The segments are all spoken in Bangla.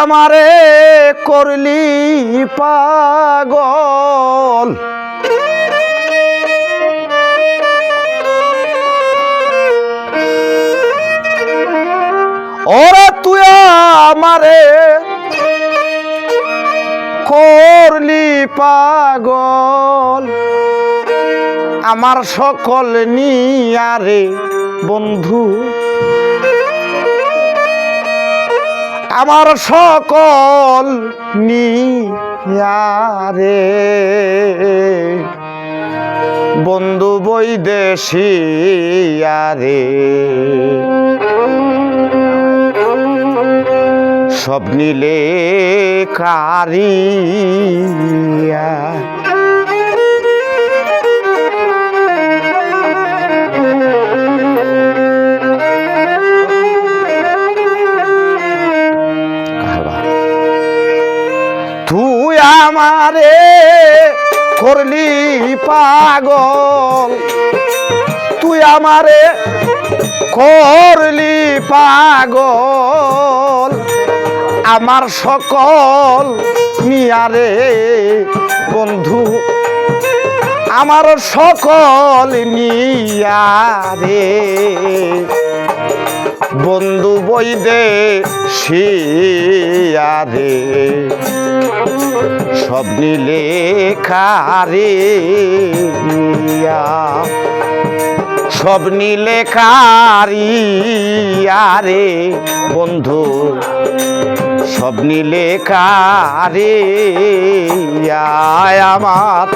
আমারে করলি পাগল। ওরে তুই আমারে করলি পাগল। আমার সকল নিয়ারে বন্ধু। আমার সকল নিয়ারে। বন্ধু বৈদেশি আরে। সব নিলে কারিয়া। আমারে করলি পাগল। তুই আমারে করলি পাগল। আমার সকল নিয়ারে বন্ধু আমার সকল নিয়ারে বন্ধু বই দে শিয়ারে সব নিলে খারে সব নিলে কারিয়ারে বন্ধু। সব নিলে কারে আমার।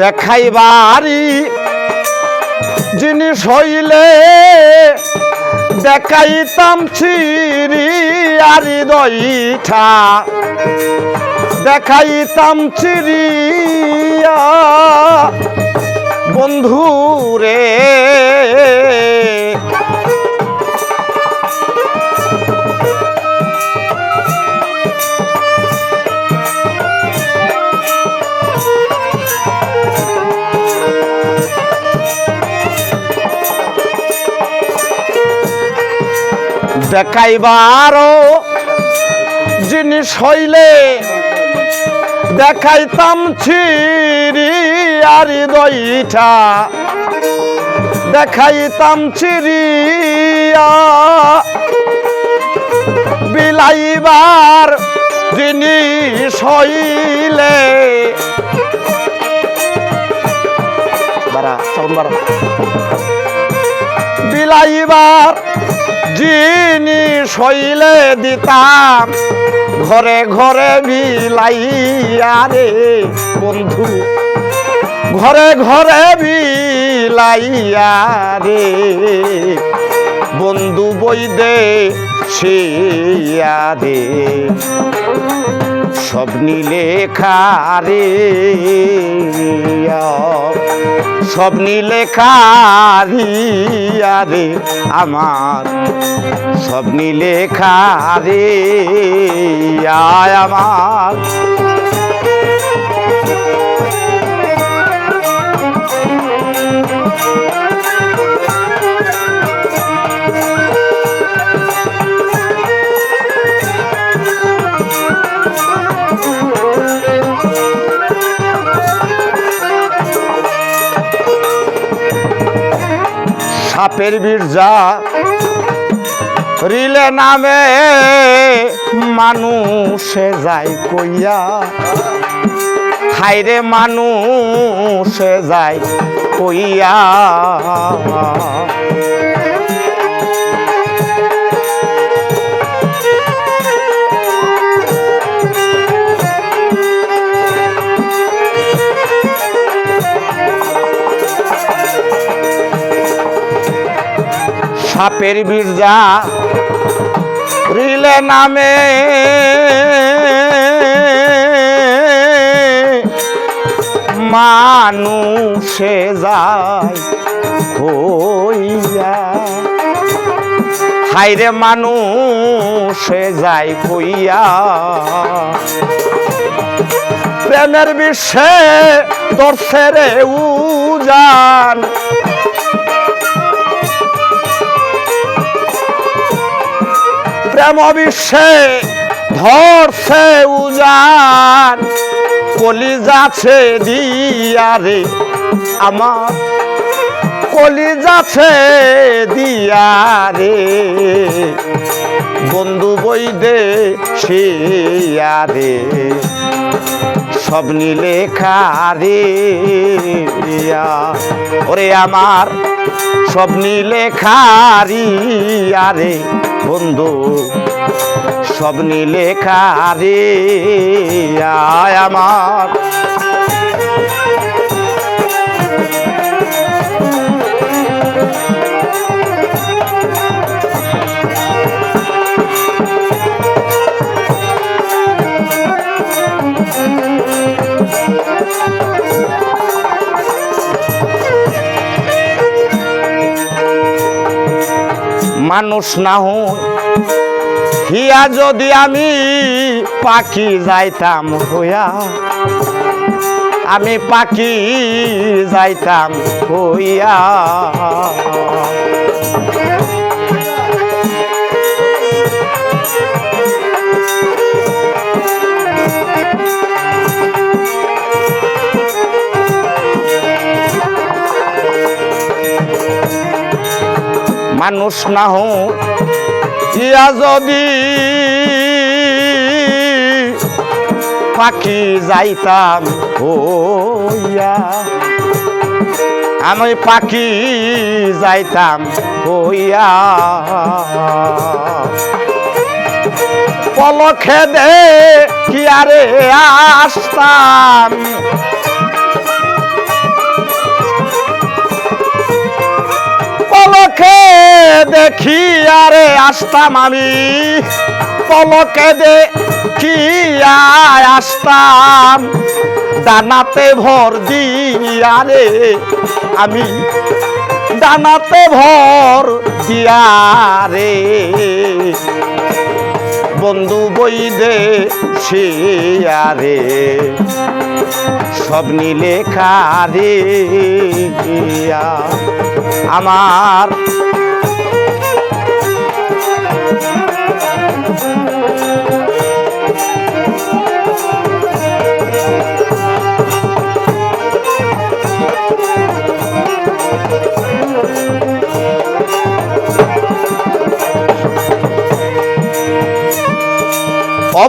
দেখাইবারি জিনিস হইলে দেখাইতাম চিরি আরি দইঠা দেখাইতাম চিরিয়া বন্ধু রে দেখাইবারও জিনিস হইলে দেখাইতাম ছিরি আরি দইটা দেখাইতাম চিরিয়া বিলাইবার জিনিস হইলে। বিলাইবার জিনিস শৈলে দিতাম, ঘরে ঘরে বিলাইয়া রে বন্ধু। ঘরে ঘরে বিলাইয়া রে বন্ধু বই দে রে। সব নিলে খারে। সব নিলে খারিয়া রে আমার। সব নিলে খারে আয় আমার। সাপের বীরজা রিলে নামে মানুষে যায় কইয়া। খাইরে মানুষে যায় কইয়া। সাপের বীরজা রিলে নামে। মানুষে যায় কইয়া হাইরে মানুষে যায় কইয়া প্রেমের বিশ্বে দর্শে রে উজান। প্রেম বিশ্বে ধরছে উজান কলি যাচ্ছে দিয়ারে আমার কলি যাচ্ছে দিয়ারে। বন্ধু বই দে শিয়ারে। সব নীলে খারে ওরে আমার, সব নীলে খারিয়ারে বন্ধু, সব আয় আমার। মানুষ না হিয়া। যদি আমি পাখি যাইতাম হইয়া আমি পাখি যাইতাম হইয়া। মানুষ না হোক, ইয়া যদি পাখি যাইতাম হইয়া, আমি পাখি যাইতাম হইয়া। পলখে দে কি আরে আসতাম পলকে দেখি আরে আসতাম আমি। পলকে দেখি আসতাম। দানাতে ভর দিয়ারে আমি। দানাতে ভর দিয়ারে বন্ধু বই দে শিয়ারে সব নীলে খারে আমার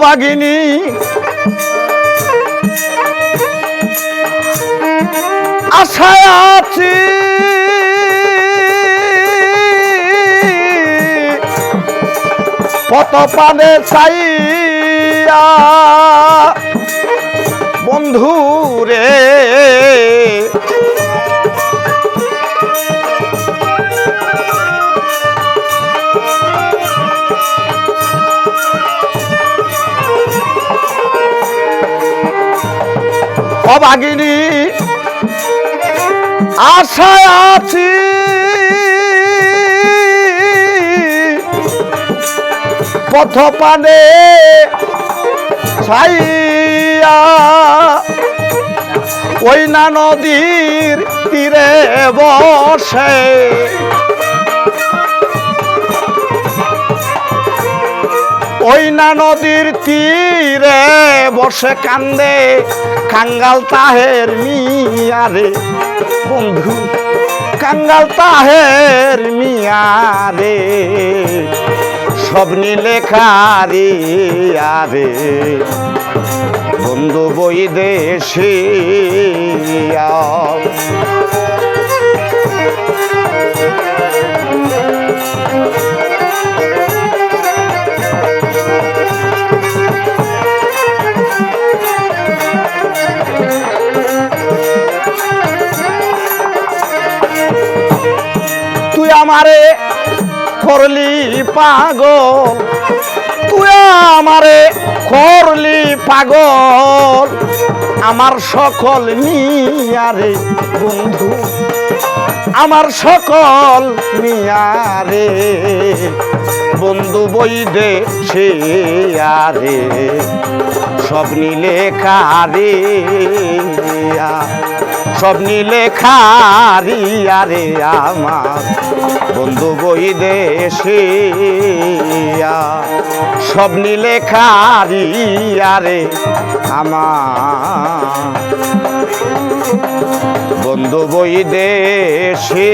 অবাগিনী আশায় আছি। কত পানে চাইয়া বন্ধু অবাগিনী আশায় আছি। পথ পানে ছাইয়া ওই না নদীর তীরে বসে। ওই না নদীর তীরে বসে কান্দে, কাঙ্গাল তাহের মিয়ারে। বন্ধু, কাঙ্গাল তাহের মিয়ারে, সব নীলে খারে আরে। বন্ধু বই দেশে আমারে করলি পাগল। তুই আমারে করলি পাগল। আমার সকল নিয়ারে বন্ধু, আমার সকল নিয়ারে। বন্ধু বই দে সে আরে, সব নিলে কারে। সব নিলে খারি, আরে আমার। বন্ধু বই দেশে সব নিলে খারি, আরে আমার। বন্ধু বই দেশে